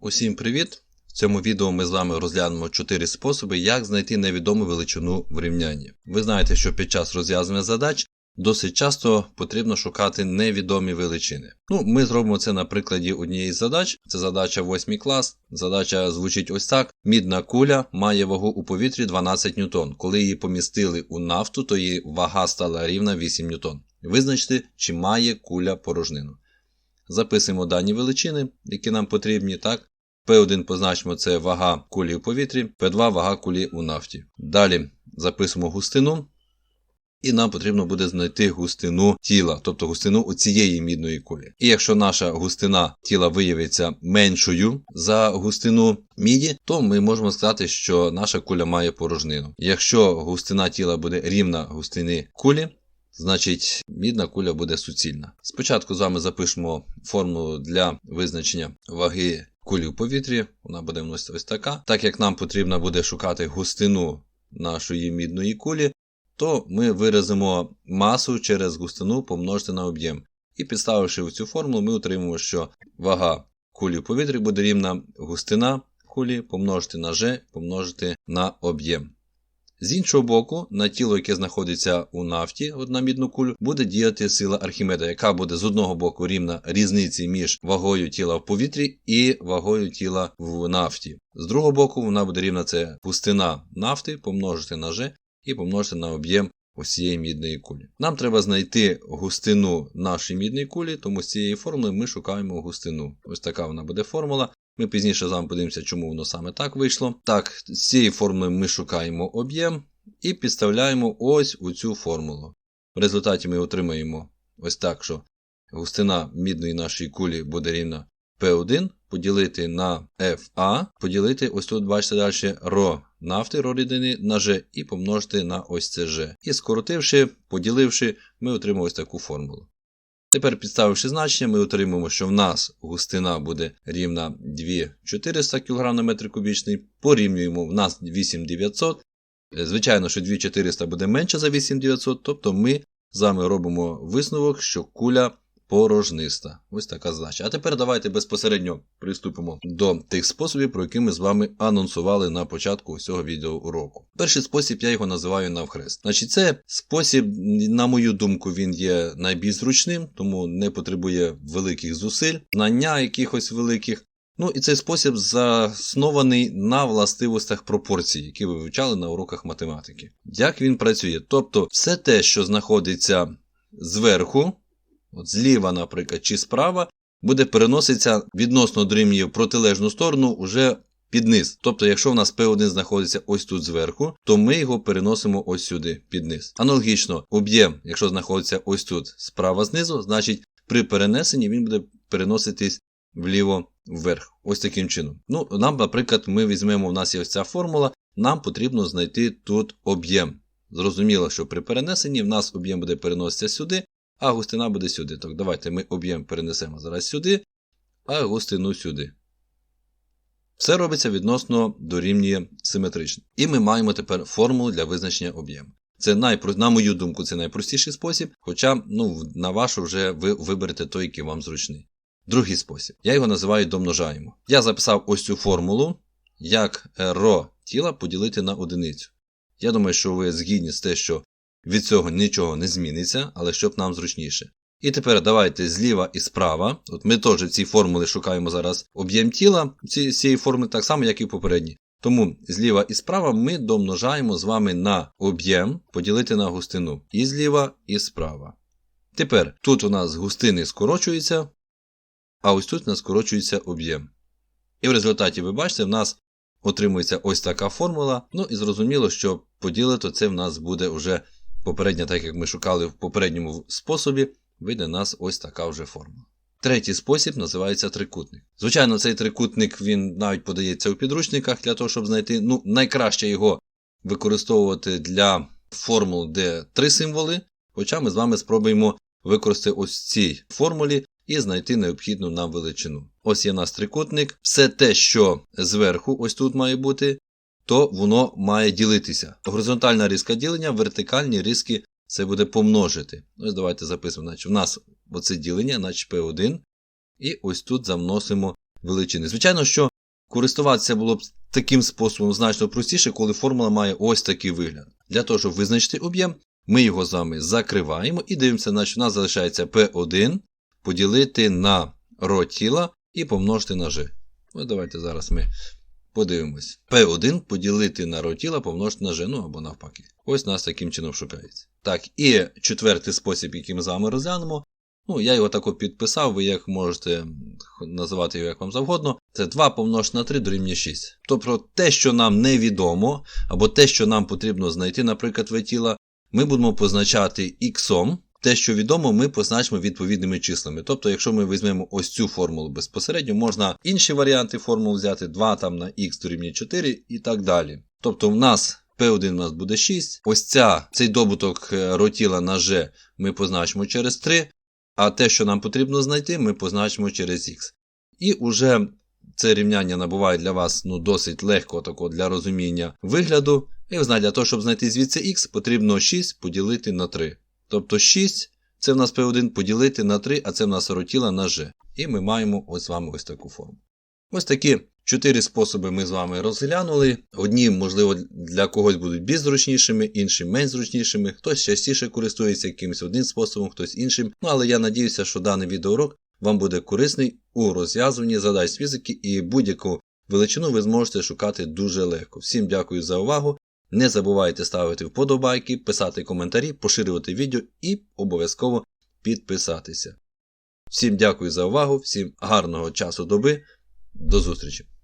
Усім привіт! В цьому відео ми з вами розглянемо 4 способи, як знайти невідому величину в рівнянні. Ви знаєте, що під час розв'язання задач досить часто потрібно шукати невідомі величини. Ну, ми зробимо це на прикладі однієї з задач. Це задача 8 клас. Задача звучить ось так: мідна куля має вагу у повітрі 12 ньютон. Коли її помістили у нафту, то її вага стала рівна 8 ньютон. Визначте, чи має куля порожнину. Записуємо дані величини, які нам потрібні, так? P1 позначимо це вага кулі у повітрі, P2 вага кулі у нафті. Далі записуємо густину. І нам потрібно буде знайти густину тіла, тобто густину у цієї мідної кулі. І якщо наша густина тіла виявиться меншою за густину міді, то ми можемо сказати, що наша куля має порожнину. Якщо густина тіла буде рівна густини кулі, значить мідна куля буде суцільна. Спочатку з вами запишемо формулу для визначення ваги кулі в повітрі. Вона буде вносити ось така. Так як нам потрібно буде шукати густину нашої мідної кулі, то ми виразимо масу через густину помножити на об'єм. І підставивши в цю формулу, ми отримуємо, що вага кулі в повітрі буде рівна густина кулі помножити на g помножити на об'єм. З іншого боку, на тіло, яке знаходиться у нафті, от на мідну кулю, буде діяти сила Архімеда, яка буде з одного боку рівна різниці між вагою тіла в повітрі і вагою тіла в нафті. З другого боку, вона буде рівна це густина нафти помножити на G і помножити на об'єм усієї мідної кулі. Нам треба знайти густину нашої мідної кулі, тому з цієї формули ми шукаємо густину. Ось така вона буде формула. Ми пізніше з вами подивимося, чому воно саме так вийшло. Так, з цієї формули ми шукаємо об'єм і підставляємо ось у цю формулу. В результаті ми отримаємо ось так, що густина мідної нашої кулі буде рівна P1 поділити на FA, поділити ось тут, бачите далі, ро нафти, ро рідини на G і помножити на ось це G. І скоротивши, поділивши, ми отримаємо ось таку формулу. Тепер, підставивши значення, ми отримаємо, що в нас густина буде рівна 2400 кг на метр кубічний. Порівнюємо, в нас 8900. Звичайно, що 2400 буде менше за 8900, тобто ми з вами робимо висновок, що куля порожниста. Ось така задача. А тепер давайте безпосередньо приступимо до тих способів, про які ми з вами анонсували на початку цього відеоуроку. Перший спосіб я його називаю навхрест. Значить, це спосіб, на мою думку, він є найбільш зручним, тому не потребує великих зусиль, знання якихось великих. Ну і цей спосіб заснований на властивостях пропорцій, які ви вивчали на уроках математики. Як він працює? Тобто, все те, що знаходиться зверху, от зліва, наприклад, чи справа, буде переноситися відносно дорівнює в протилежну сторону уже під низ. Тобто, якщо в нас P1 знаходиться ось тут зверху, то ми його переносимо ось сюди, під низ. Аналогічно, об'єм, якщо знаходиться ось тут справа знизу, значить при перенесенні він буде переноситись вліво вверх. Ось таким чином. Ну, Нам, наприклад, ми візьмемо, у нас є ось ця формула, нам потрібно знайти тут об'єм. Зрозуміло, що при перенесенні в нас об'єм буде переноситися сюди, а густина буде сюди. Так, давайте ми об'єм перенесемо зараз сюди, а густину сюди. Все робиться відносно дорівнює симетрично. І ми маємо тепер формулу для визначення об'єму. Це найпро... на мою думку, це найпростіший спосіб, хоча ну, на вашу вже ви виберете той, який вам зручний. Другий спосіб. Я його називаю домножаємо. Я записав ось цю формулу, як ро тіла поділити на одиницю. Я думаю, що ви згідні з те, що від цього нічого не зміниться, але щоб нам зручніше. І тепер давайте зліва і справа. От Ми теж в цій шукаємо зараз об'єм тіла цієї формули, так само, як і попередні. Тому зліва і справа ми домножаємо з вами на об'єм поділити на густину. І зліва, і справа. Тепер тут у нас густини скорочуються, а ось тут у нас скорочується об'єм. І в результаті, ви бачите, в нас отримується ось така формула. Ну і зрозуміло, що поділити це в нас буде вже попередня, так як ми шукали в попередньому способі, вийде нас ось така вже формула. Третій спосіб називається трикутник. Звичайно, цей трикутник він навіть подається у підручниках для того, щоб знайти. Ну, найкраще його використовувати для формул, де три символи. Хоча ми з вами спробуємо використати ось цій формулі і знайти необхідну нам величину. Ось є у нас трикутник. Все те, що зверху, ось тут має бути, то воно має ділитися. Горизонтальна різка ділення, вертикальні різки це буде помножити. Ось давайте записуємо. Значить, У нас оце ділення, значить P1. І ось тут завносимо величини. Звичайно, що користуватися було б таким способом значно простіше, коли формула має ось такий вигляд. Для того, щоб визначити об'єм, ми його з вами закриваємо і дивимося, значить у нас залишається P1 поділити на ро тіла і помножити на G. Ось давайте зараз ми подивимось. P1 поділити на ро тіла помножити на G, ну або навпаки. Ось нас таким чином шукається. Так, і четвертий спосіб, який ми з вами розглянемо. Ну, я його тако підписав, ви як можете називати його як вам завгодно. Це 2 помножити на 3 дорівнює 6. Тобто те, що нам невідомо, або те, що нам потрібно знайти, наприклад, в тіла, ми будемо позначати іксом. Те, що відомо, ми позначимо відповідними числами. Тобто, якщо ми візьмемо ось цю формулу безпосередньо, можна інші варіанти формул взяти 2 там на х дорівнює 4 і так далі. Тобто, в нас P1 у нас буде 6. Ось ця, цей добуток е, ротіла на G ми позначимо через 3, а те, що нам потрібно знайти, ми позначимо через х. І уже це рівняння набуває для вас ну, досить легко такого для розуміння вигляду. І для того, щоб знайти звідси х, потрібно 6 поділити на 3. Тобто 6 це в нас P1 поділити на 3, а це в нас ротіла на G. І ми маємо ось з вами ось таку форму. Ось такі чотири способи ми з вами розглянули. Одні, можливо, для когось будуть більш зручнішими, інші менш зручнішими. Хтось частіше користується якимось одним способом, хтось іншим. Ну але я надіюся, що даний відеоурок вам буде корисний у розв'язуванні задач з фізики і будь-яку величину ви зможете шукати дуже легко. Всім дякую за увагу. Не забувайте ставити вподобайки, писати коментарі, поширювати відео і обов'язково підписатися. Всім дякую за увагу, всім гарного часу доби. До зустрічі!